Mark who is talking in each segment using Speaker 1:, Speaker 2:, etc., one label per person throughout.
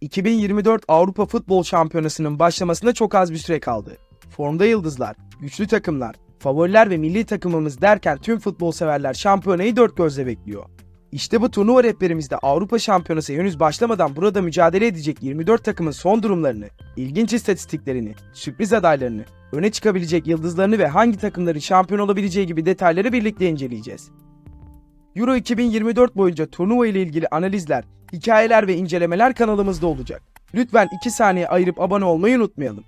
Speaker 1: 2024 Avrupa Futbol Şampiyonası'nın başlamasına çok az bir süre kaldı. Formda yıldızlar, güçlü takımlar, favoriler ve milli takımımız derken tüm futbol severler şampiyonayı dört gözle bekliyor. İşte bu turnuva rehberimizde Avrupa Şampiyonası henüz başlamadan burada mücadele edecek 24 takımın son durumlarını, ilginç istatistiklerini, sürpriz adaylarını, öne çıkabilecek yıldızlarını ve hangi takımların şampiyon olabileceği gibi detayları birlikte inceleyeceğiz. Euro 2024 boyunca turnuva ile ilgili analizler, hikayeler ve incelemeler kanalımızda olacak. Lütfen 2 saniye ayırıp abone olmayı unutmayalım.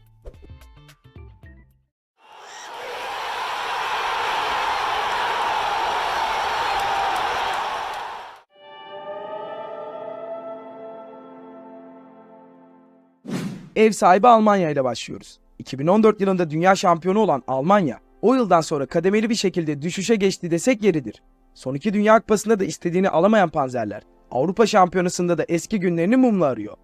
Speaker 1: Ev sahibi Almanya ile başlıyoruz. 2014 yılında dünya şampiyonu olan Almanya, o yıldan sonra kademeli bir şekilde düşüşe geçti desek yeridir. Son iki Dünya Kupası'nda da istediğini alamayan Panzerler, Avrupa Şampiyonası'nda da eski günlerini mumla arıyor.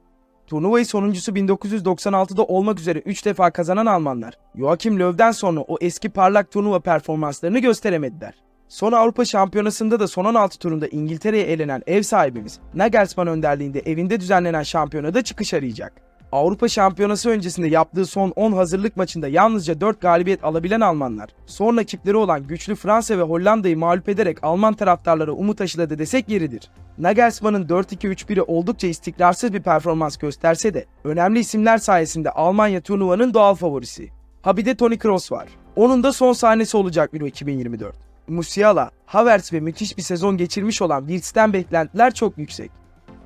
Speaker 1: Turnuvayı sonuncusu 1996'da olmak üzere 3 defa kazanan Almanlar, Joachim Löw'den sonra o eski parlak turnuva performanslarını gösteremediler. Son Avrupa Şampiyonası'nda da son 16 turunda İngiltere'ye elenen ev sahibimiz, Nagelsmann önderliğinde evinde düzenlenen şampiyonada çıkış arayacak. Avrupa Şampiyonası öncesinde yaptığı son 10 hazırlık maçında yalnızca 4 galibiyet alabilen Almanlar, son rakipleri olan güçlü Fransa ve Hollanda'yı mağlup ederek Alman taraftarlara umut aşıladı desek yeridir. Nagelsmann'ın 4-2-3-1'i oldukça istikrarsız bir performans gösterse de önemli isimler sayesinde Almanya turnuvanın doğal favorisi. Ha bir de Toni Kroos var. Onun da son sahnesi olacak Euro 2024. Musiala, Havertz ve müthiş bir sezon geçirmiş olan Wirtz'ten beklentiler çok yüksek.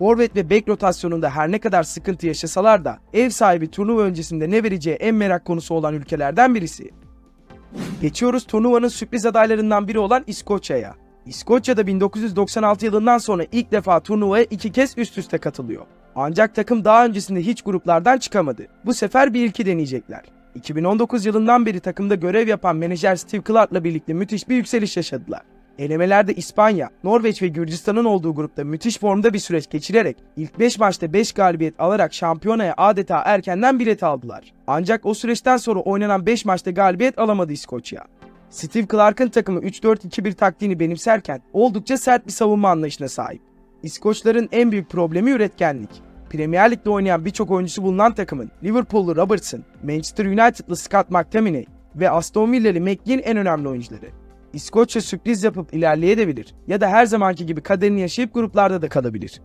Speaker 1: Forvet ve bek rotasyonunda her ne kadar sıkıntı yaşasalar da ev sahibi turnuva öncesinde ne vereceği en merak konusu olan ülkelerden birisi. Geçiyoruz turnuvanın sürpriz adaylarından biri olan İskoçya'ya. İskoçya'da 1996 yılından sonra ilk defa turnuvaya iki kez üst üste katılıyor. Ancak takım daha öncesinde hiç gruplardan çıkamadı. Bu sefer bir ilki deneyecekler. 2019 yılından beri takımda görev yapan menajer Steve Clark'la birlikte müthiş bir yükseliş yaşadılar. Elemelerde İspanya, Norveç ve Gürcistan'ın olduğu grupta müthiş formda bir süreç geçirerek ilk 5 maçta 5 galibiyet alarak şampiyonaya adeta erkenden bilet aldılar. Ancak o süreçten sonra oynanan 5 maçta galibiyet alamadı İskoçya. Steve Clark'ın takımı 3-4-2-1 taktiğini benimserken oldukça sert bir savunma anlayışına sahip. İskoçların en büyük problemi üretkenlik. Premier Lig'de oynayan birçok oyuncusu bulunan takımın Liverpool'lu Robertson, Manchester United'lı Scott McTominay ve Aston Villa'lı McGinn en önemli oyuncuları. İskoçya sürpriz yapıp ilerleyebilir ya da her zamanki gibi kaderini yaşayıp gruplarda da kalabilir.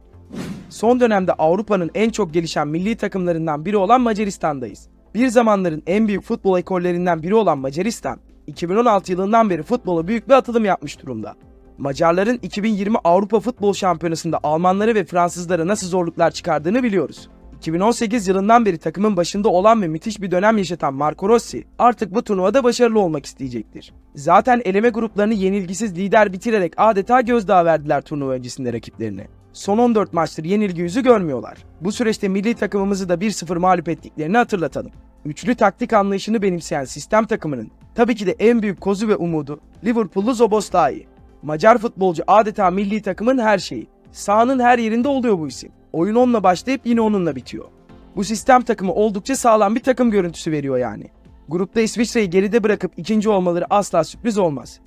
Speaker 1: Son dönemde Avrupa'nın en çok gelişen milli takımlarından biri olan Macaristan'dayız. Bir zamanların en büyük futbol ekollerinden biri olan Macaristan, 2016 yılından beri futbola büyük bir atılım yapmış durumda. Macarların 2020 Avrupa Futbol Şampiyonası'nda Almanları ve Fransızlara nasıl zorluklar çıkardığını biliyoruz. 2018 yılından beri takımın başında olan ve müthiş bir dönem yaşatan Marco Rossi artık bu turnuvada başarılı olmak isteyecektir. Zaten eleme gruplarını yenilgisiz lider bitirerek adeta gözdağı verdiler turnuva öncesinde rakiplerine. Son 14 maçtır yenilgi yüzü görmüyorlar. Bu süreçte milli takımımızı da 1-0 mağlup ettiklerini hatırlatalım. Üçlü taktik anlayışını benimseyen sistem takımının tabii ki de en büyük kozu ve umudu Liverpool'lu Zoboslai. Macar futbolcu adeta milli takımın her şeyi. Sahanın her yerinde oluyor bu isim. Oyun onunla başlayıp yine onunla bitiyor. Bu sistem takımı oldukça sağlam bir takım görüntüsü veriyor yani. Grupta İsviçre'yi geride bırakıp ikinci olmaları asla sürpriz olmaz.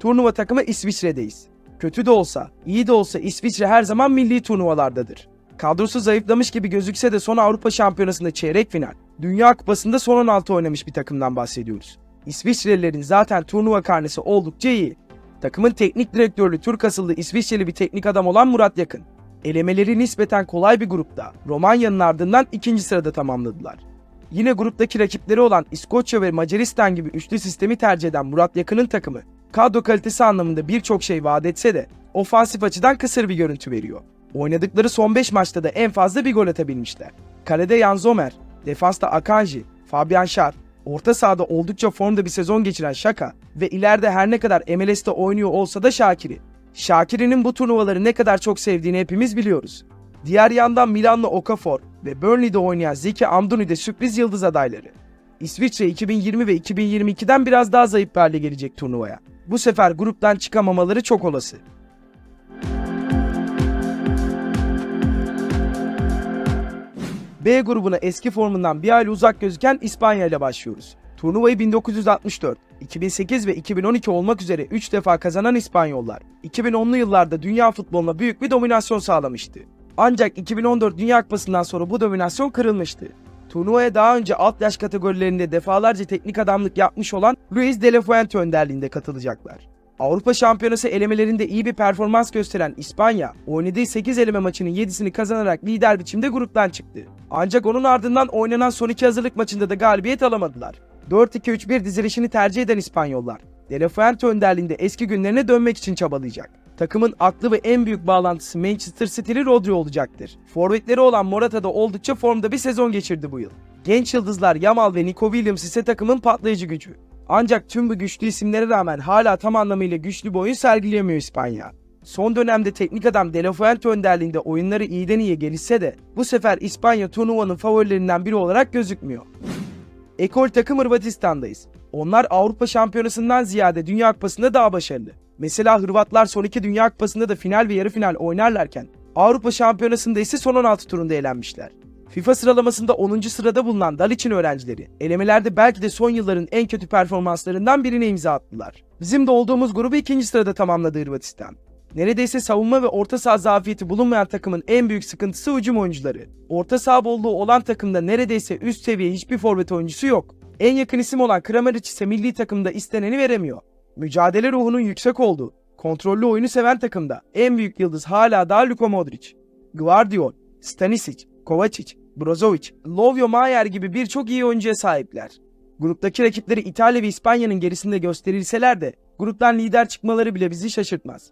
Speaker 1: Turnuva takımı İsviçre'deyiz. Kötü de olsa, iyi de olsa İsviçre her zaman milli turnuvalardadır. Kadrosu zayıflamış gibi gözükse de son Avrupa Şampiyonası'nda çeyrek final, Dünya Kupası'nda son 16 oynamış bir takımdan bahsediyoruz. İsviçrelilerin zaten turnuva karnesi oldukça iyi. Takımın teknik direktörü Türk asıllı İsviçreli bir teknik adam olan Murat Yakın. Elemeleri nispeten kolay bir grupta Romanya'nın ardından ikinci sırada tamamladılar. Yine gruptaki rakipleri olan İskoçya ve Macaristan gibi üçlü sistemi tercih eden Murat Yakın'ın takımı kadro kalitesi anlamında birçok şey vaat etse de ofansif açıdan kısır bir görüntü veriyor. Oynadıkları son 5 maçta da en fazla bir gol atabilmişler. Kalede Jan Zomer, defansta Akanji, Fabian Schär, orta sahada oldukça formda bir sezon geçiren Şaka ve ileride her ne kadar MLS'te oynuyor olsa da Şakiri. Şakiri'nin bu turnuvaları ne kadar çok sevdiğini hepimiz biliyoruz. Diğer yandan Milan'la Okafor ve Burnley'de oynayan Zeki Amduni de sürpriz yıldız adayları. İsviçre 2020 ve 2022'den biraz daha zayıf bir hale gelecek turnuvaya. Bu sefer gruptan çıkamamaları çok olası. B grubuna eski formundan bir aile uzak gözüken İspanya ile başlıyoruz. Turnuvayı 1964, 2008 ve 2012 olmak üzere 3 defa kazanan İspanyollar, 2010'lu yıllarda dünya futboluna büyük bir dominasyon sağlamıştı. Ancak 2014 Dünya Kupası'ndan sonra bu dominasyon kırılmıştı. Turnuvaya daha önce alt yaş kategorilerinde defalarca teknik adamlık yapmış olan Luis de la Fuente önderliğinde katılacaklar. Avrupa Şampiyonası elemelerinde iyi bir performans gösteren İspanya, oynadığı 8 eleme maçının 7'sini kazanarak lider biçimde gruptan çıktı. Ancak onun ardından oynanan son iki hazırlık maçında da galibiyet alamadılar. 4-2-3-1 dizilişini tercih eden İspanyollar, De La Fuente önderliğinde eski günlerine dönmek için çabalayacak. Takımın aklı ve en büyük bağlantısı Manchester City'li Rodri olacaktır. Forvetleri olan Morata da oldukça formda bir sezon geçirdi bu yıl. Genç yıldızlar Yamal ve Nico Williams ise takımın patlayıcı gücü. Ancak tüm bu güçlü isimlere rağmen hala tam anlamıyla güçlü bir oyun sergileyemiyor İspanya. Son dönemde teknik adam De La Fuente önderliğinde oyunları iyiden iyiye gelişse de bu sefer İspanya turnuvanın favorilerinden biri olarak gözükmüyor. Ekol takım Hırvatistan'dayız. Onlar Avrupa Şampiyonası'ndan ziyade Dünya Kupası'nda daha başarılı. Mesela Hırvatlar son iki Dünya Kupası'nda da final ve yarı final oynarlarken Avrupa Şampiyonası'nda ise son 16 turunda elenmişler. FIFA sıralamasında 10. sırada bulunan Dalic'in öğrencileri elemelerde belki de son yılların en kötü performanslarından birine imza attılar. Bizim de olduğumuz grubu ikinci sırada tamamladı Hırvatistan. Neredeyse savunma ve orta saha zafiyeti bulunmayan takımın en büyük sıkıntısı hücum oyuncuları. Orta saha bolluğu olan takımda neredeyse üst seviye hiçbir forvet oyuncusu yok. En yakın isim olan Kramaric ise milli takımda isteneni veremiyor. Mücadele ruhunun yüksek olduğu, kontrollü oyunu seven takımda en büyük yıldız hala daha Luka Modric. Guardiol, Stanisic, Kovacic, Brozovic, Lovio Mayer gibi birçok iyi oyuncuya sahipler. Gruptaki rakipleri İtalya ve İspanya'nın gerisinde gösterilseler de gruptan lider çıkmaları bile bizi şaşırtmaz.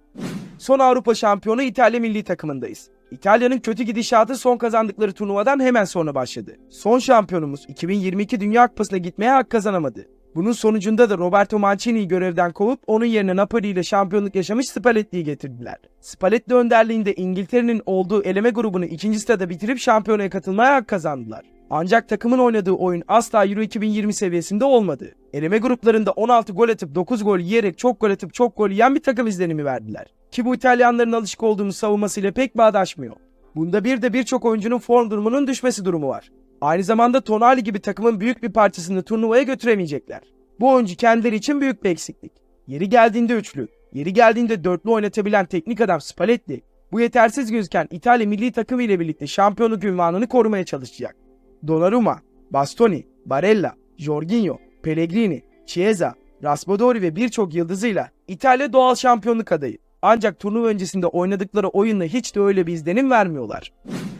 Speaker 1: Son Avrupa şampiyonu İtalya milli takımındayız. İtalya'nın kötü gidişatı son kazandıkları turnuvadan hemen sonra başladı. Son şampiyonumuz 2022 Dünya Kupası'na gitmeye hak kazanamadı. Bunun sonucunda da Roberto Mancini'yi görevden kovup onun yerine Napoli ile şampiyonluk yaşamış Spalletti'yi getirdiler. Spalletti önderliğinde İngiltere'nin olduğu eleme grubunu ikinci sırada bitirip şampiyonaya katılmaya hak kazandılar. Ancak takımın oynadığı oyun asla Euro 2020 seviyesinde olmadı. Eleme gruplarında 16 gol atıp 9 gol yiyerek çok gol atıp çok gol yiyen bir takım izlenimi verdiler. Ki bu İtalyanların alışık olduğumuz savunmasıyla pek bağdaşmıyor. Bunda bir de birçok oyuncunun form durumunun düşmesi durumu var. Aynı zamanda Tonali gibi takımın büyük bir parçasını turnuvaya götüremeyecekler. Bu oyuncu kendileri için büyük bir eksiklik. Yeri geldiğinde üçlü, yeri geldiğinde dörtlü oynatabilen teknik adam Spalletti, bu yetersiz gözüken İtalya milli takımı ile birlikte şampiyonluk ünvanını korumaya çalışacak. Donnarumma, Bastoni, Barella, Jorginho, Pellegrini, Chiesa, Raspadori ve birçok yıldızıyla İtalya doğal şampiyonluk adayı. Ancak turnuva öncesinde oynadıkları oyunla hiç de öyle bir izlenim vermiyorlar.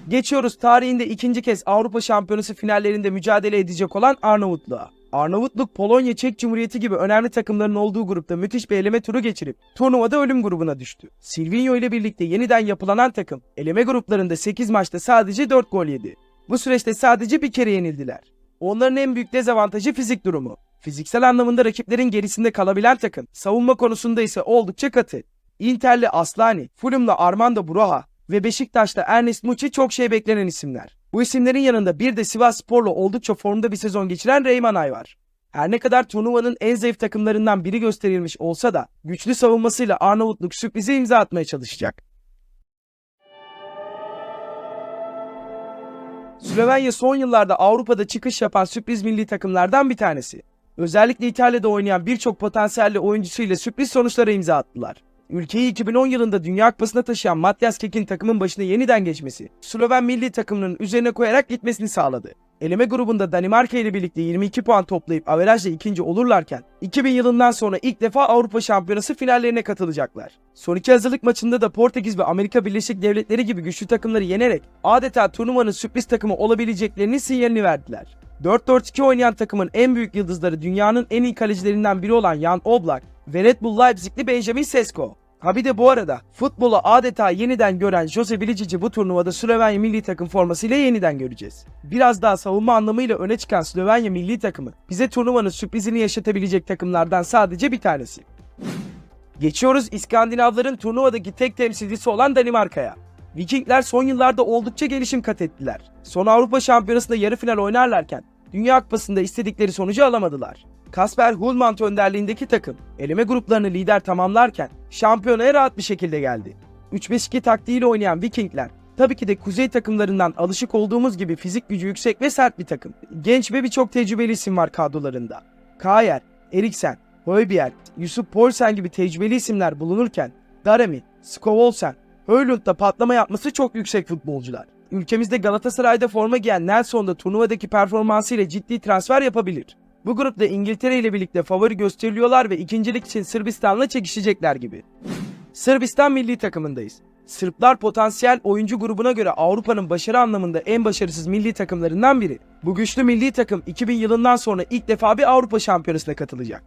Speaker 1: Geçiyoruz tarihinde ikinci kez Avrupa Şampiyonası finallerinde mücadele edecek olan Arnavutluğa. Arnavutluk, Polonya, Çek Cumhuriyeti gibi önemli takımların olduğu grupta müthiş bir eleme turu geçirip turnuvada ölüm grubuna düştü. Silvinho ile birlikte yeniden yapılanan takım eleme gruplarında 8 maçta sadece 4 gol yedi. Bu süreçte sadece bir kere yenildiler. Onların en büyük dezavantajı fizik durumu. Fiziksel anlamında rakiplerin gerisinde kalabilen takım, savunma konusunda ise oldukça katı. Inter'li Aslani, Fulham'la Armando Broha ve Beşiktaş'ta Ernest Muçi çok şey beklenen isimler. Bu isimlerin yanında bir de Sivas Spor'la oldukça formda bir sezon geçiren Reymanay var. Her ne kadar turnuvanın en zayıf takımlarından biri gösterilmiş olsa da güçlü savunmasıyla Arnavutluk sürprize imza atmaya çalışacak. Slovenya son yıllarda Avrupa'da çıkış yapan sürpriz milli takımlardan bir tanesi. Özellikle İtalya'da oynayan birçok potansiyelli oyuncusuyla sürpriz sonuçlara imza attılar. Ülkeyi 2010 yılında Dünya Kupası'na taşıyan Matthias Kek'in takımın başına yeniden geçmesi, Sloven milli takımının üzerine koyarak gitmesini sağladı. Eleme grubunda Danimarka ile birlikte 22 puan toplayıp averajla ikinci olurlarken 2000 yılından sonra ilk defa Avrupa Şampiyonası finallerine katılacaklar. Son iki hazırlık maçında da Portekiz ve Amerika Birleşik Devletleri gibi güçlü takımları yenerek adeta turnuvanın sürpriz takımı olabileceklerinin sinyalini verdiler. 4-4-2 oynayan takımın en büyük yıldızları dünyanın en iyi kalecilerinden biri olan Jan Oblak ve Red Bull Leipzig'li Benjamin Sesko. Ha bir de bu arada futbolu adeta yeniden gören Jose Bilicic'i bu turnuvada Slovenya milli takım formasıyla yeniden göreceğiz. Biraz daha savunma anlamıyla öne çıkan Slovenya milli takımı bize turnuvanın sürprizini yaşatabilecek takımlardan sadece bir tanesi. Geçiyoruz İskandinavların turnuvadaki tek temsilcisi olan Danimarka'ya. Vikingler son yıllarda oldukça gelişim kat ettiler. Son Avrupa Şampiyonası'nda yarı final oynarlarken Dünya Kupası'nda istedikleri sonucu alamadılar. Kasper Hulmant önderliğindeki takım eleme gruplarını lider tamamlarken şampiyonaya rahat bir şekilde geldi. 3-5-2 taktiğiyle oynayan Vikingler tabii ki de kuzey takımlarından alışık olduğumuz gibi fizik gücü yüksek ve sert bir takım. Genç ve birçok tecrübeli isim var kadrolarında. Kayer, Eriksen, Højbjerg, Yusuf Poulsen gibi tecrübeli isimler bulunurken Darami, Skovolsen, Höylund'da patlama yapması çok yüksek futbolcular. Ülkemizde Galatasaray'da forma giyen Nelson da turnuvadaki performansıyla ciddi transfer yapabilir. Bu grupta İngiltere ile birlikte favori gösteriliyorlar ve ikincilik için Sırbistan'la çekişecekler gibi. Sırbistan milli takımındayız. Sırplar potansiyel oyuncu grubuna göre Avrupa'nın başarı anlamında en başarısız milli takımlarından biri. Bu güçlü milli takım 2000 yılından sonra ilk defa bir Avrupa Şampiyonası'na katılacak.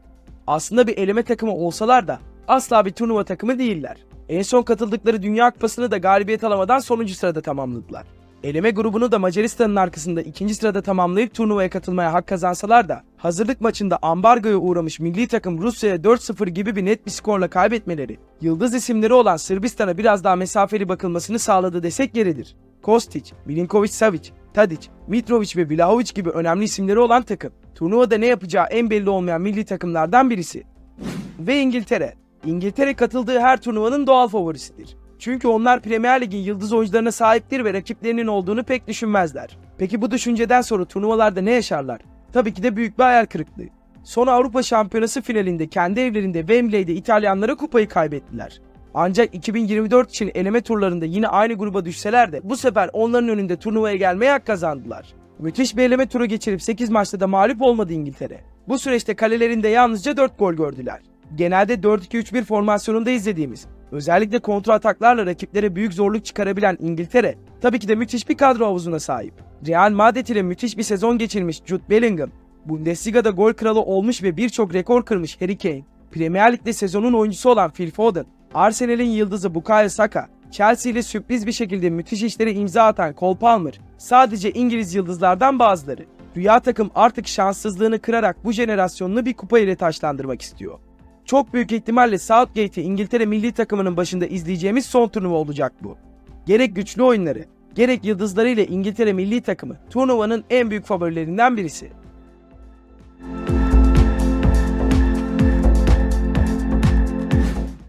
Speaker 1: Aslında bir eleme takımı olsalar da asla bir turnuva takımı değiller. En son katıldıkları Dünya Kupası'nı da galibiyet alamadan sonuncu sırada tamamladılar. Eleme grubunu da Macaristan'ın arkasında ikinci sırada tamamlayıp turnuvaya katılmaya hak kazansalar da hazırlık maçında ambargoya uğramış milli takım Rusya'ya 4-0 gibi bir net bir skorla kaybetmeleri, yıldız isimleri olan Sırbistan'a biraz daha mesafeli bakılmasını sağladı desek yeridir. Kostic, Milinkovic-Savic, Tadic, Mitrovic ve Vlahovic gibi önemli isimleri olan takım, turnuvada ne yapacağı en belli olmayan milli takımlardan birisi. Ve İngiltere. İngiltere katıldığı her turnuvanın doğal favorisidir. Çünkü onlar Premier Lig'in yıldız oyuncularına sahiptir ve rakiplerinin olduğunu pek düşünmezler. Peki bu düşünceden sonra turnuvalarda ne yaşarlar? Tabii ki de büyük bir hayal kırıklığı. Son Avrupa Şampiyonası finalinde kendi evlerinde Wembley'de İtalyanlara kupayı kaybettiler. Ancak 2024 için eleme turlarında yine aynı gruba düşseler de bu sefer onların önünde turnuvaya gelmeye hak kazandılar. Müthiş bir eleme turu geçirip 8 maçta da mağlup olmadı İngiltere. Bu süreçte kalelerinde yalnızca 4 gol gördüler. Genelde 4-2-3-1 formasyonunda izlediğimiz, özellikle kontra ataklarla rakiplere büyük zorluk çıkarabilen İngiltere, tabii ki de müthiş bir kadro havuzuna sahip. Real Madrid ile müthiş bir sezon geçirmiş Jude Bellingham, Bundesliga'da gol kralı olmuş ve birçok rekor kırmış Harry Kane, Premier Lig'de sezonun oyuncusu olan Phil Foden, Arsenal'in yıldızı Bukayo Saka, Chelsea ile sürpriz bir şekilde müthiş işlere imza atan Cole Palmer, sadece İngiliz yıldızlardan bazıları. Rüya takım artık şanssızlığını kırarak bu jenerasyonunu bir kupa ile taşlandırmak istiyor. Çok büyük ihtimalle Southgate'i İngiltere milli takımının başında izleyeceğimiz son turnuva olacak bu. Gerek güçlü oyunları, gerek yıldızlarıyla İngiltere milli takımı turnuvanın en büyük favorilerinden birisi.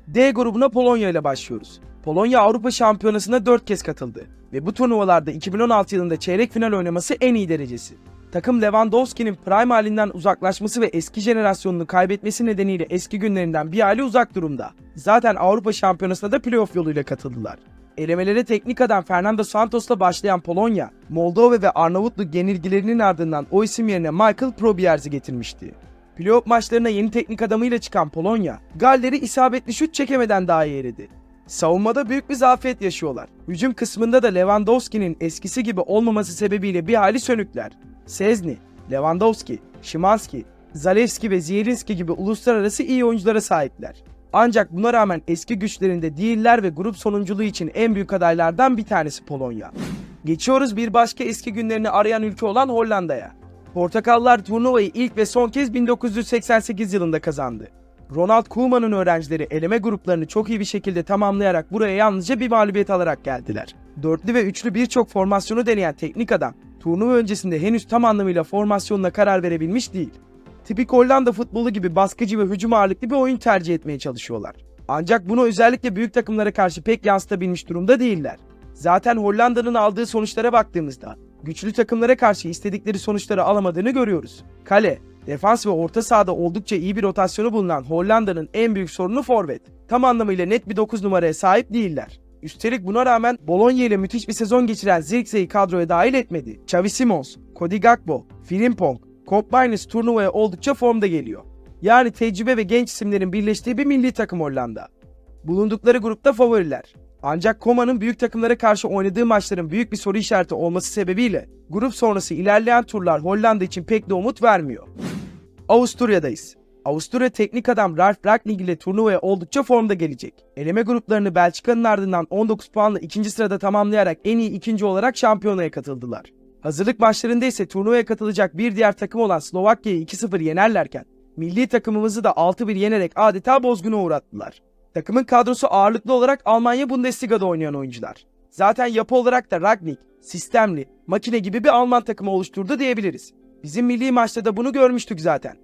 Speaker 1: D grubuna Polonya ile başlıyoruz. Polonya Avrupa Şampiyonası'na 4 kez katıldı ve bu turnuvalarda 2016 yılında çeyrek final oynaması en iyi derecesi. Takım Lewandowski'nin prime halinden uzaklaşması ve eski jenerasyonunu kaybetmesi nedeniyle eski günlerinden bir hali uzak durumda. Zaten Avrupa Şampiyonası'na da playoff yoluyla katıldılar. Elemelere teknik adam Fernando Santos'la başlayan Polonya, Moldova ve Arnavutluk yenilgilerinin ardından o isim yerine Michael Probierz'i getirmişti. Playoff maçlarına yeni teknik adamıyla çıkan Polonya, Galler'i isabetli şut çekemeden daha iyi eridi. Savunmada büyük bir zafiyet yaşıyorlar. Hücum kısmında da Lewandowski'nin eskisi gibi olmaması sebebiyle bir hali sönükler. Sezni, Lewandowski, Szymanski, Zalewski ve Zielinski gibi uluslararası iyi oyunculara sahipler. Ancak buna rağmen eski güçlerinde değiller ve grup sonunculuğu için en büyük adaylardan bir tanesi Polonya. Geçiyoruz bir başka eski günlerini arayan ülke olan Hollanda'ya. Portakallar turnuvayı ilk ve son kez 1988 yılında kazandı. Ronald Koeman'ın öğrencileri eleme gruplarını çok iyi bir şekilde tamamlayarak buraya yalnızca bir mağlubiyet alarak geldiler. Dörtlü ve üçlü birçok formasyonu deneyen teknik adam, turnuva öncesinde henüz tam anlamıyla formasyonuna karar verebilmiş değil. Tipik Hollanda futbolu gibi baskıcı ve hücum ağırlıklı bir oyun tercih etmeye çalışıyorlar. Ancak bunu özellikle büyük takımlara karşı pek yansıtabilmiş durumda değiller. Zaten Hollanda'nın aldığı sonuçlara baktığımızda güçlü takımlara karşı istedikleri sonuçları alamadığını görüyoruz. Kale, defans ve orta sahada oldukça iyi bir rotasyonu bulunan Hollanda'nın en büyük sorunu forvet. Tam anlamıyla net bir 9 numaraya sahip değiller. Üstelik buna rağmen Bologna ile müthiş bir sezon geçiren Zirkzey'i kadroya dahil etmedi. Xavi Simons, Cody Gakpo, Frimpong, Mainz turnuvaya oldukça formda geliyor. Yani tecrübe ve genç isimlerin birleştiği bir milli takım Hollanda. Bulundukları grupta favoriler. Ancak Koma'nın büyük takımlara karşı oynadığı maçların büyük bir soru işareti olması sebebiyle grup sonrası ilerleyen turlar Hollanda için pek de umut vermiyor. Avusturya'dayız. Avusturya teknik adam Ralf Rangnick ile turnuvaya oldukça formda gelecek. Eleme gruplarını Belçika'nın ardından 19 puanla ikinci sırada tamamlayarak en iyi ikinci olarak şampiyonaya katıldılar. Hazırlık maçlarında ise turnuvaya katılacak bir diğer takım olan Slovakya'yı 2-0 yenerlerken milli takımımızı da 6-1 yenerek adeta bozguna uğrattılar. Takımın kadrosu ağırlıklı olarak Almanya Bundesliga'da oynayan oyuncular. Zaten yapı olarak da Ragnik, sistemli, makine gibi bir Alman takımı oluşturdu diyebiliriz. Bizim milli maçta da bunu görmüştük zaten.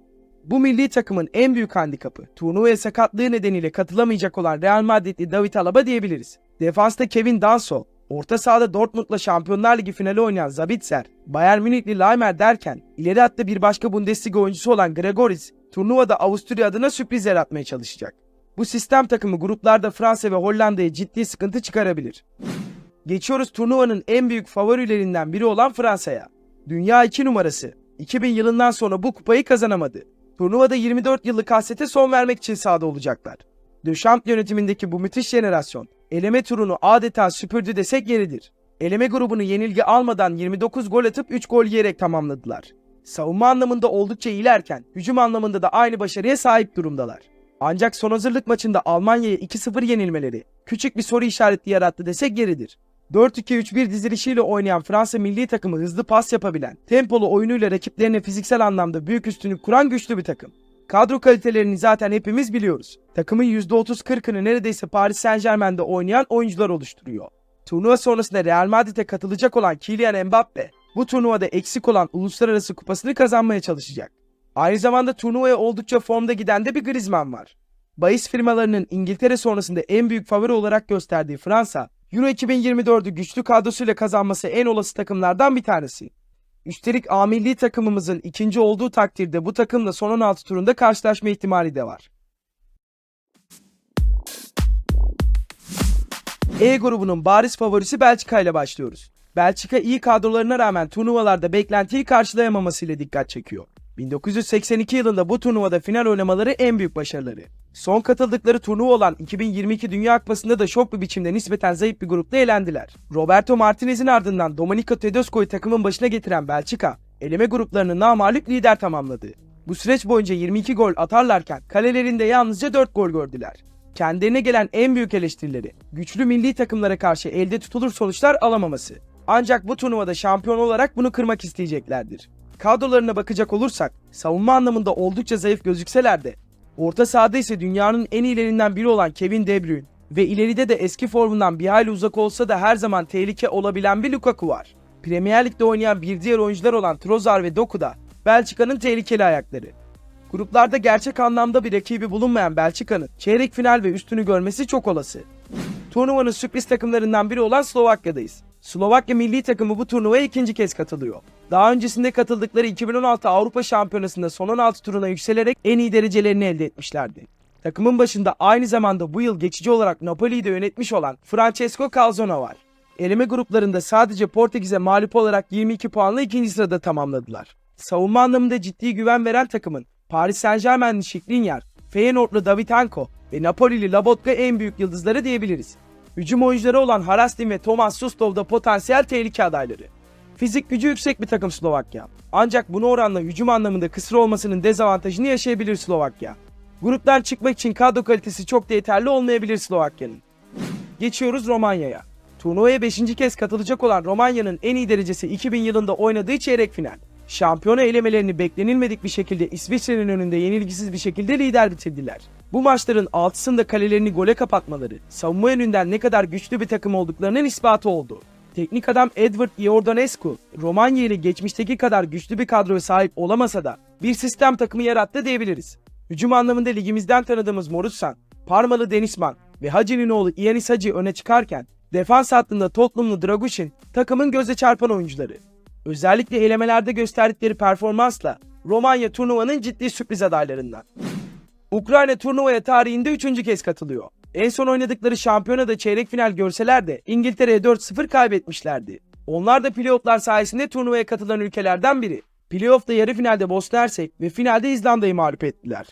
Speaker 1: Bu milli takımın en büyük handikapı turnuvaya sakatlığı nedeniyle katılamayacak olan Real Madridli David Alaba diyebiliriz. Defansta Kevin Danso, orta sahada Dortmund'la Şampiyonlar Ligi finali oynayan Zabitzer, Bayern Münihli Leimer derken ileri hatta bir başka Bundesliga oyuncusu olan Gregoris turnuvada Avusturya adına sürpriz yaratmaya çalışacak. Bu sistem takımı gruplarda Fransa ve Hollanda'ya ciddi sıkıntı çıkarabilir. Geçiyoruz turnuvanın en büyük favorilerinden biri olan Fransa'ya. Dünya 2 numarası 2000 yılından sonra bu kupayı kazanamadı. Turnuvada 24 yıllık hasrete son vermek için sahada olacaklar. Deschamps yönetimindeki bu müthiş jenerasyon eleme turunu adeta süpürdü desek yeridir. Eleme grubunu yenilgi almadan 29 gol atıp 3 gol yiyerek tamamladılar. Savunma anlamında oldukça iyilerken hücum anlamında da aynı başarıya sahip durumdalar. Ancak son hazırlık maçında Almanya'ya 2-0 yenilmeleri küçük bir soru işareti yarattı desek yeridir. 4-2-3-1 dizilişiyle oynayan Fransa milli takımı hızlı pas yapabilen, tempolu oyunuyla rakiplerine fiziksel anlamda büyük üstünlük kuran güçlü bir takım. Kadro kalitelerini zaten hepimiz biliyoruz. Takımın %30-40'ını neredeyse Paris Saint Germain'de oynayan oyuncular oluşturuyor. Turnuva sonrasında Real Madrid'e katılacak olan Kylian Mbappe, bu turnuvada eksik olan uluslararası kupasını kazanmaya çalışacak. Aynı zamanda turnuvaya oldukça formda giden de bir Griezmann var. Bahis firmalarının İngiltere sonrasında en büyük favori olarak gösterdiği Fransa, Euro 2024'ü güçlü kadrosuyla kazanması en olası takımlardan bir tanesi. Üstelik A milli takımımızın ikinci olduğu takdirde bu takımla son 16 turunda karşılaşma ihtimali de var. E grubunun bariz favorisi Belçika ile başlıyoruz. Belçika iyi kadrolarına rağmen turnuvalarda beklentiyi karşılayamamasıyla dikkat çekiyor. 1982 yılında bu turnuvada final oynamaları en büyük başarıları. Son katıldıkları turnuva olan 2022 Dünya Kupası'nda da şok bir biçimde nispeten zayıf bir grupta elendiler. Roberto Martinez'in ardından Domenico Tedesco'yu takımın başına getiren Belçika, eleme gruplarını namalip lider tamamladı. Bu süreç boyunca 22 gol atarlarken kalelerinde yalnızca 4 gol gördüler. Kendilerine gelen en büyük eleştirileri, güçlü milli takımlara karşı elde tutulur sonuçlar alamaması. Ancak bu turnuvada şampiyon olarak bunu kırmak isteyeceklerdir. Kadrolarına bakacak olursak, savunma anlamında oldukça zayıf gözükseler de, orta sahada ise dünyanın en iyilerinden biri olan Kevin De Bruyne ve ileride de eski formundan bir hayli uzak olsa da her zaman tehlike olabilen bir Lukaku var. Premier Lig'de oynayan bir diğer oyuncular olan Trossard ve Doku da Belçika'nın tehlikeli ayakları. Gruplarda gerçek anlamda bir rakibi bulunmayan Belçika'nın çeyrek final ve üstünü görmesi çok olası. Turnuvanın sürpriz takımlarından biri olan Slovakya'dayız. Slovakya milli takımı bu turnuvaya ikinci kez katılıyor. Daha öncesinde katıldıkları 2016 Avrupa Şampiyonası'nda son 16 turuna yükselerek en iyi derecelerini elde etmişlerdi. Takımın başında aynı zamanda bu yıl geçici olarak Napoli'yi de yönetmiş olan Francesco Calzona var. Eleme gruplarında sadece Portekiz'e mağlup olarak 22 puanla ikinci sırada tamamladılar. Savunma anlamında ciddi güven veren takımın Paris Saint Germain'li Skriniar, Feyenoordlu Davidenko ve Napoli'li Labotka en büyük yıldızları diyebiliriz. Hücum oyuncuları olan Harastin ve Tomas Sustov da potansiyel tehlike adayları. Fizik gücü yüksek bir takım Slovakya. Ancak bunu oranla hücum anlamında kısır olmasının dezavantajını yaşayabilir Slovakya. Gruptan çıkmak için kadro kalitesi çok da yeterli olmayabilir Slovakya'nın. Geçiyoruz Romanya'ya. Turnuvaya 5. kez katılacak olan Romanya'nın en iyi derecesi 2000 yılında oynadığı çeyrek final. Şampiyona elemelerini beklenilmedik bir şekilde İsviçre'nin önünde yenilgisiz bir şekilde lider bitirdiler. Bu maçların 6'sında kalelerini gole kapatmaları, savunma yönünden ne kadar güçlü bir takım olduklarının ispatı oldu. Teknik adam Edward Iordanescu, Romanya ile geçmişteki kadar güçlü bir kadroya sahip olamasa da bir sistem takımı yarattı diyebiliriz. Hücum anlamında ligimizden tanıdığımız Morutsan, Parmalı Denisman ve Hacı'nın oğlu Ianis Hacı öne çıkarken defans hattında Tottenhamlı Dragushin takımın göze çarpan oyuncuları. Özellikle elemelerde gösterdikleri performansla Romanya turnuvanın ciddi sürpriz adaylarından. Ukrayna turnuvaya tarihinde 3. kez katılıyor. En son oynadıkları şampiyonada çeyrek final görseler de İngiltere'ye 4-0 kaybetmişlerdi. Onlar da playofflar sayesinde turnuvaya katılan ülkelerden biri. Playoff'ta yarı finalde Bosna Hersek ve finalde İzlanda'yı mağlup ettiler.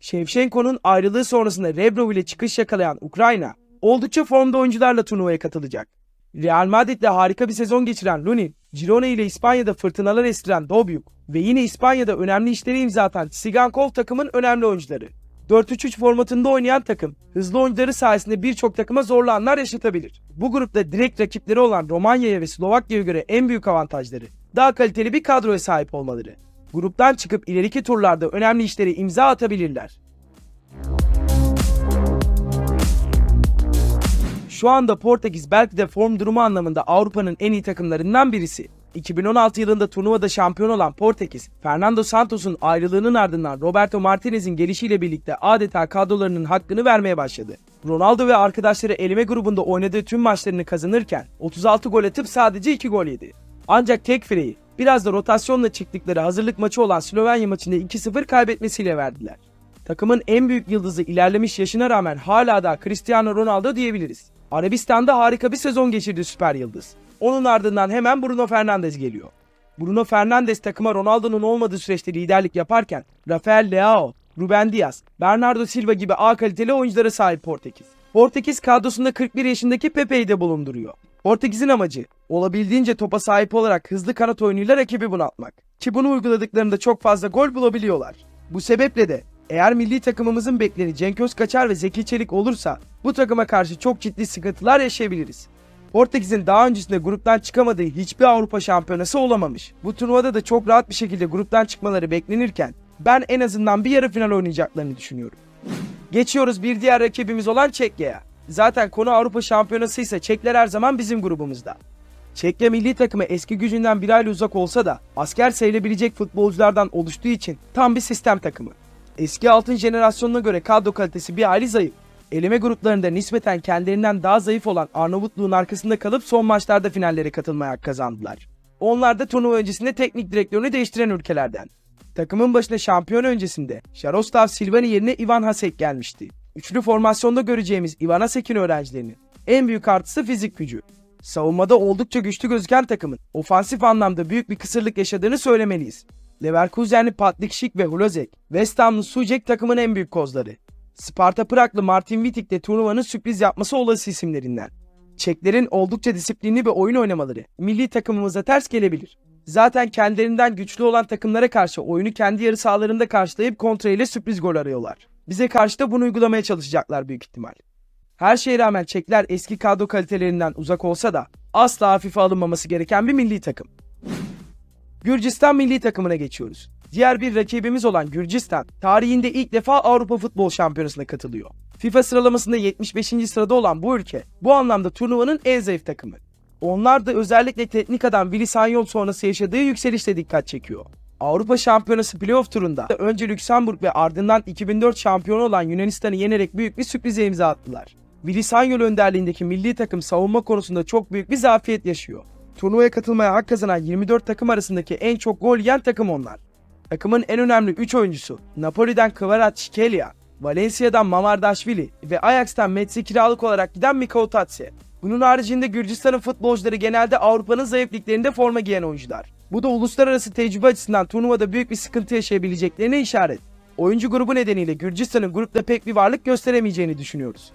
Speaker 1: Shevchenko'nun ayrılığı sonrasında Rebrov ile çıkış yakalayan Ukrayna, oldukça formda oyuncularla turnuvaya katılacak. Real Madrid'de harika bir sezon geçiren Lunin, Girona ile İspanya'da fırtınalar estiren Dobyuk ve yine İspanya'da önemli işleri imza atan Tsigankov takımın önemli oyuncuları. 4-3-3 formatında oynayan takım, hızlı oyuncuları sayesinde birçok takıma zorlu anlar yaşatabilir. Bu grupta direkt rakipleri olan Romanya'ya ve Slovakya'ya göre en büyük avantajları, daha kaliteli bir kadroya sahip olmaları. Gruptan çıkıp ileriki turlarda önemli işleri imza atabilirler. Şu anda Portekiz belki de form durumu anlamında Avrupa'nın en iyi takımlarından birisi. 2016 yılında turnuvada şampiyon olan Portekiz, Fernando Santos'un ayrılığının ardından Roberto Martinez'in gelişiyle birlikte adeta kadrolarının hakkını vermeye başladı. Ronaldo ve arkadaşları eleme grubunda oynadığı tüm maçlarını kazanırken 36 gol atıp sadece 2 gol yedi. Ancak tek fireyi biraz da rotasyonla çıktıkları hazırlık maçı olan Slovenya maçında 2-0 kaybetmesiyle verdiler. Takımın en büyük yıldızı ilerlemiş yaşına rağmen hala da Cristiano Ronaldo diyebiliriz. Arabistan'da harika bir sezon geçirdi süper yıldız. Onun ardından hemen Bruno Fernandes geliyor. Bruno Fernandes takıma Ronaldo'nun olmadığı süreçte liderlik yaparken Rafael Leao, Ruben Dias, Bernardo Silva gibi A kaliteli oyunculara sahip Portekiz. Portekiz kadrosunda 41 yaşındaki Pepe'yi de bulunduruyor. Portekiz'in amacı olabildiğince topa sahip olarak hızlı kanat oyunuyla rakibi bunaltmak. Ki bunu uyguladıklarında çok fazla gol bulabiliyorlar. Bu sebeple de eğer milli takımımızın bekleri Cenk Özkaçar ve Zeki Çelik olursa bu takıma karşı çok ciddi sıkıntılar yaşayabiliriz. Portekiz'in daha öncesinde gruptan çıkamadığı hiçbir Avrupa şampiyonası olamamış. Bu turnuvada da çok rahat bir şekilde gruptan çıkmaları beklenirken ben en azından bir yarı final oynayacaklarını düşünüyorum. Geçiyoruz bir diğer rakibimiz olan Çekya'ya. Zaten konu Avrupa Şampiyonası ise Çekler her zaman bizim grubumuzda. Çekya milli takımı eski gücünden bir aile uzak olsa da asker sayılabilecek futbolculardan oluştuğu için tam bir sistem takımı. Eski altın jenerasyonuna göre kadro kalitesi bir aile zayıf. Eleme gruplarında nispeten kendilerinden daha zayıf olan Arnavutluğun arkasında kalıp son maçlarda finallere katılmaya hak kazandılar. Onlar da turnuva öncesinde teknik direktörünü değiştiren ülkelerden. Takımın başına şampiyon öncesinde Sharoslav Silvani yerine Ivan Hasek gelmişti. Üçlü formasyonda göreceğimiz Ivan Hasek'in öğrencilerinin en büyük artısı fizik gücü. Savunmada oldukça güçlü gözüken takımın ofansif anlamda büyük bir kısırlık yaşadığını söylemeliyiz. Leverkusenli Patrik Schick ve Hulozek, West Hamlı Sucek takımın en büyük kozları. Sparta Praglı Martin Wittig de turnuvanın sürpriz yapması olası isimlerinden. Çeklerin oldukça disiplinli bir oyun oynamaları milli takımımıza ters gelebilir. Zaten kendilerinden güçlü olan takımlara karşı oyunu kendi yarı sahalarında karşılayıp kontra ile sürpriz gol arıyorlar. Bize karşı da bunu uygulamaya çalışacaklar büyük ihtimal. Her şeye rağmen Çekler eski kadro kalitelerinden uzak olsa da asla hafife alınmaması gereken bir milli takım. Gürcistan milli takımına geçiyoruz. Diğer bir rakibimiz olan Gürcistan, tarihinde ilk defa Avrupa Futbol Şampiyonası'na katılıyor. FIFA sıralamasında 75. sırada olan bu ülke, bu anlamda turnuvanın en zayıf takımı. Onlar da özellikle teknik adam Willy Sagnol sonrası yaşadığı yükselişte dikkat çekiyor. Avrupa Şampiyonası playoff turunda önce Lüksemburg ve ardından 2004 şampiyonu olan Yunanistan'ı yenerek büyük bir sürprize imza attılar. Willy Sagnol önderliğindeki milli takım savunma konusunda çok büyük bir zafiyet yaşıyor. Turnuvaya katılmaya hak kazanan 24 takım arasındaki en çok gol yiyen takım onlar. Takımın en önemli 3 oyuncusu Napoli'den Kvaratskhelia, Valencia'dan Mamardashvili ve Ajax'tan Metz'e kiralık olarak giden Mikko Tatse. Bunun haricinde Gürcistan'ın futbolcuları genelde Avrupa'nın zayıf liglerinde forma giyen oyuncular. Bu da uluslararası tecrübe açısından turnuvada büyük bir sıkıntı yaşayabileceklerine işaret. Oyuncu grubu nedeniyle Gürcistan'ın grupta pek bir varlık gösteremeyeceğini düşünüyoruz.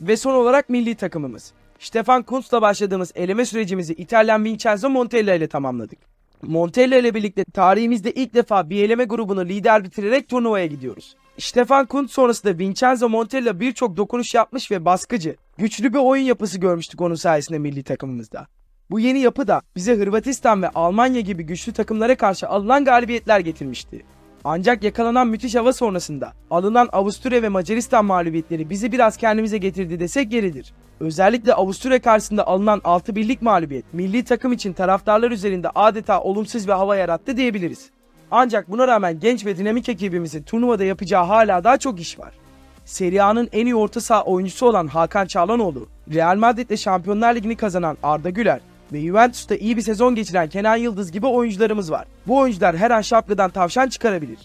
Speaker 1: Ve son olarak milli takımımız. Stefan Kuntz'la başladığımız eleme sürecimizi İtalyan Vincenzo Montella ile tamamladık. Montella ile birlikte tarihimizde ilk defa bir eleme grubunu lider bitirerek turnuvaya gidiyoruz. Stefan Kuntz sonrasında Vincenzo Montella birçok dokunuş yapmış ve baskıcı, güçlü bir oyun yapısı görmüştük onun sayesinde milli takımımızda. Bu yeni yapı da bize Hırvatistan ve Almanya gibi güçlü takımlara karşı alınan galibiyetler getirmişti. Ancak yakalanan müthiş hava sonrasında alınan Avusturya ve Macaristan mağlubiyetleri bizi biraz kendimize getirdi desek yeridir. Özellikle Avusturya karşısında alınan 6 birlik mağlubiyet milli takım için taraftarlar üzerinde adeta olumsuz bir hava yarattı diyebiliriz. Ancak buna rağmen genç ve dinamik ekibimizin turnuvada yapacağı hala daha çok iş var. Serie A'nın en iyi orta saha oyuncusu olan Hakan Çağlanoğlu, Real Madrid'de Şampiyonlar Ligi'ni kazanan Arda Güler ve Juventus'ta iyi bir sezon geçiren Kenan Yıldız gibi oyuncularımız var. Bu oyuncular her an şapkadan tavşan çıkarabilir.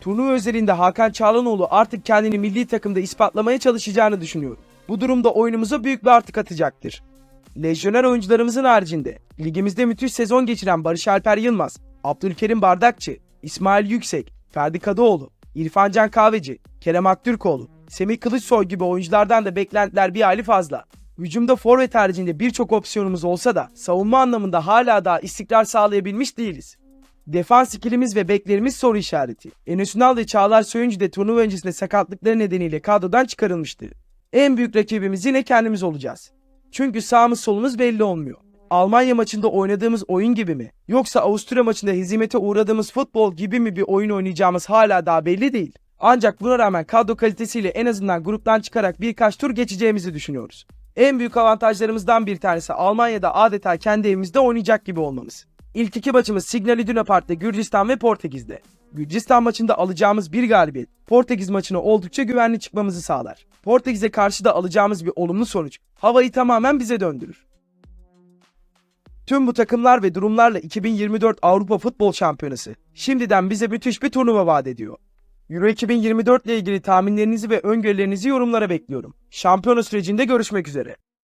Speaker 1: Turnuva özelinde Hakan Çağlanoğlu artık kendini milli takımda ispatlamaya çalışacağını düşünüyorum. Bu durumda oyunumuza büyük bir artı katacaktır. Lejyoner oyuncularımızın haricinde ligimizde müthiş sezon geçiren Barış Alper Yılmaz, Abdülkerim Bardakçı, İsmail Yüksek, Ferdi Kadıoğlu, İrfan Can Kahveci, Kerem Aktürkoğlu, Semih Kılıçsoy gibi oyunculardan da beklentiler bir hali fazla. Hücumda forvet haricinde birçok opsiyonumuz olsa da savunma anlamında hala daha istikrar sağlayabilmiş değiliz. Defans ikilimiz ve beklerimiz soru işareti. Enes Ünal ve Çağlar Söyüncü de turnuva öncesinde sakatlıkları nedeniyle kadrodan çıkarılmıştı. En büyük rakibimiz yine kendimiz olacağız. Çünkü sağımız solumuz belli olmuyor. Almanya maçında oynadığımız oyun gibi mi? Yoksa Avusturya maçında hizmete uğradığımız futbol gibi mi bir oyun oynayacağımız hala daha belli değil. Ancak buna rağmen kadro kalitesiyle en azından gruptan çıkarak birkaç tur geçeceğimizi düşünüyoruz. En büyük avantajlarımızdan bir tanesi Almanya'da adeta kendi evimizde oynayacak gibi olmamız. İlk iki maçımız Signal Iduna Park'ta Gürcistan ve Portekiz'de. Gürcistan maçında alacağımız bir galibiyet Portekiz maçına oldukça güvenli çıkmamızı sağlar. Portekiz'e karşı da alacağımız bir olumlu sonuç havayı tamamen bize döndürür. Tüm bu takımlar ve durumlarla 2024 Avrupa Futbol Şampiyonası şimdiden bize müthiş bir turnuva vaat ediyor. Euro 2024 ile ilgili tahminlerinizi ve öngörülerinizi yorumlara bekliyorum. Şampiyona sürecinde görüşmek üzere.